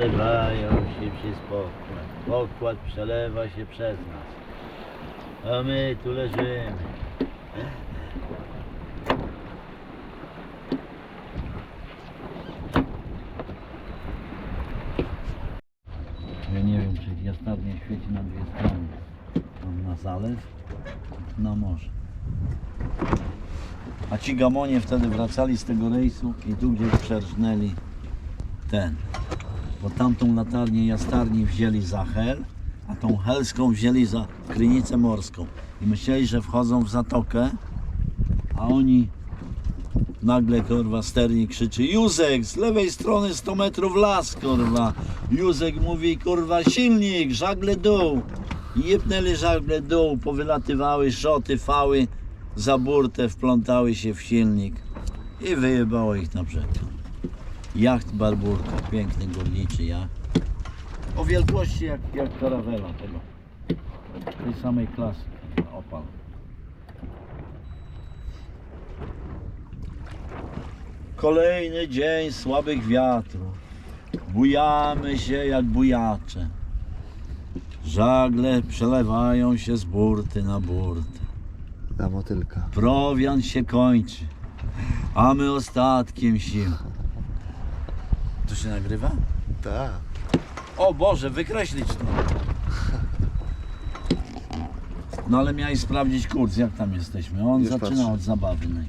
Przelewają się przez pokład. Pokład przelewa się przez nas. A my tu leżymy. Ja nie wiem, czy jastarnia świeci na dwie strony. Tam na zalew, na morze. A ci gamonie wtedy wracali z tego rejsu i tu gdzieś przerżnęli ten. Bo tamtą latarnię jastarni wzięli za hel, a tą helską wzięli za krynicę morską. I myśleli, że wchodzą w zatokę, a oni nagle kurwa sternik krzyczy Józek, z lewej strony 100 metrów las kurwa. Józek mówi kurwa silnik, żagle dół. I jebnęli żagle dół, powylatywały szoty, fały za burtę, wplątały się w silnik i wyjebało ich na brzeg. Jacht Barburka, piękny górniczy jacht. O wielkości jak, jak karawela tego. Tej samej klasy. Opal. Kolejny dzień słabych wiatrów. Bujamy się jak bujacze. Żagle przelewają się z burty na burtę. Na motylka. Prowiant się kończy, a my ostatkiem sił. To się nagrywa? Tak. O Boże, wykreślić to. No ale miałeś sprawdzić kurs, jak tam jesteśmy. On Już zaczyna patrzę. od zabawy. No.